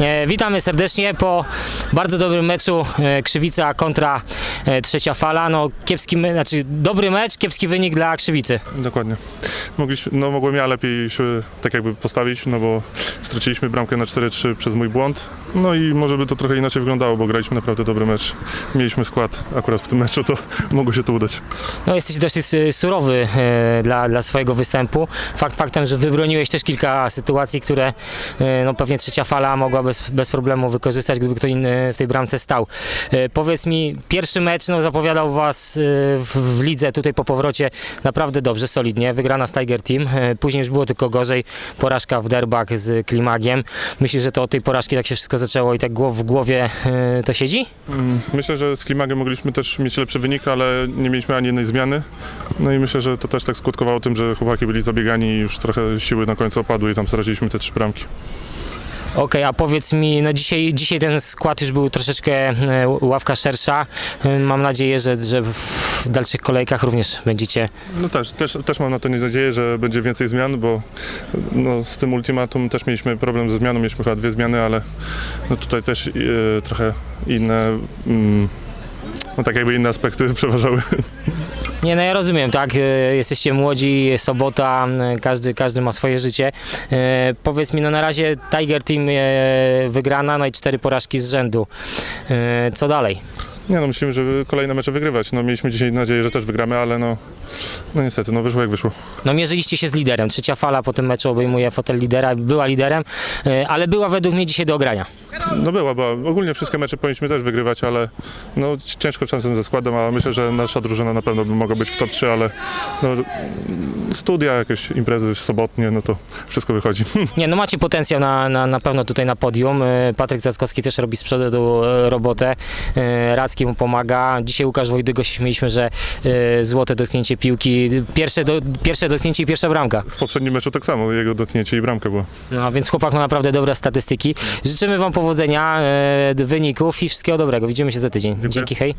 E, witamy serdecznie po bardzo dobrym meczu e, Krzywica kontra e, Trzecia Fala. No kiepski, me- znaczy dobry mecz, kiepski wynik dla Krzywicy. Dokładnie. Mogliśmy, no mogłem ja lepiej się tak jakby postawić, no bo straciliśmy bramkę na 4-3 przez mój błąd. No i może by to trochę inaczej wyglądało, bo graliśmy naprawdę dobry mecz. Mieliśmy skład akurat w tym meczu, to mogło się to udać. No jesteś dosyć surowy dla, dla swojego występu. Fakt faktem, że wybroniłeś też kilka sytuacji, które no pewnie Trzecia Fala mogła bez, bez problemu wykorzystać, gdyby kto inny w tej bramce stał. E, powiedz mi, pierwszy mecz no, zapowiadał was e, w, w lidze tutaj po powrocie naprawdę dobrze, solidnie. Wygrana z Tiger Team. E, później już było tylko gorzej. Porażka w derbach z Klimagiem. Myślisz, że to od tej porażki tak się wszystko zaczęło i tak w głowie to siedzi? Mm, Myślę, że z Klimagiem mogliśmy też mieć lepszy wynik, ale nie mieliśmy ani jednej zmiany. No i myślę, że to też tak skutkowało tym, że chłopaki byli zabiegani i już trochę siły na końcu opadły i tam straciliśmy te trzy bramki. Okej, a powiedz mi, no dzisiaj, dzisiaj ten skład już był troszeczkę e, ławka szersza. E, Mam nadzieję, że, że w dalszych kolejkach również będziecie. No też, też, też mam na to nadzieję, że będzie więcej zmian, bo no, z tym ultimatum też mieliśmy problem ze zmianą, mieliśmy chyba dwie zmiany, ale no, tutaj też e, trochę inne, mm, no tak jakby inne aspekty przeważały. Nie, no ja rozumiem, tak? e, Jesteście młodzi, sobota, e, każdy, każdy ma swoje życie. E, powiedz mi, no na razie Tiger Team e, wygrana, no i cztery porażki z rzędu. E, co dalej? Nie no, myślimy, żeby kolejne mecze wygrywać. No mieliśmy dzisiaj nadzieję, że też wygramy, ale no, no niestety, no wyszło jak wyszło. No mierzyliście się z liderem. Trzecia fala po tym meczu obejmuje fotel lidera, była liderem, e, ale była według mnie dzisiaj do ogrania. No była, była. Ogólnie wszystkie mecze powinniśmy też wygrywać, ale no ciężko czasem ze składem, a myślę, że nasza drużyna na pewno by mogła być w top 3, ale no, studia, jakieś imprezy sobotnie, no to wszystko wychodzi. Nie, no macie potencjał na, na, na pewno tutaj na podium. E, Patryk Zaskowski też robi z przodu e, robotę. Mu pomaga. Dzisiaj Łukasz Wojdygo się śmieliśmy, że e, złote dotknięcie piłki. Pierwsze, do, pierwsze dotknięcie i pierwsza bramka. W poprzednim meczu tak samo, jego dotknięcie i bramka była. No, więc chłopak ma naprawdę dobre statystyki. Życzymy Wam powodzenia, e, wyników i wszystkiego dobrego. Widzimy się za tydzień. Dzięki, hej.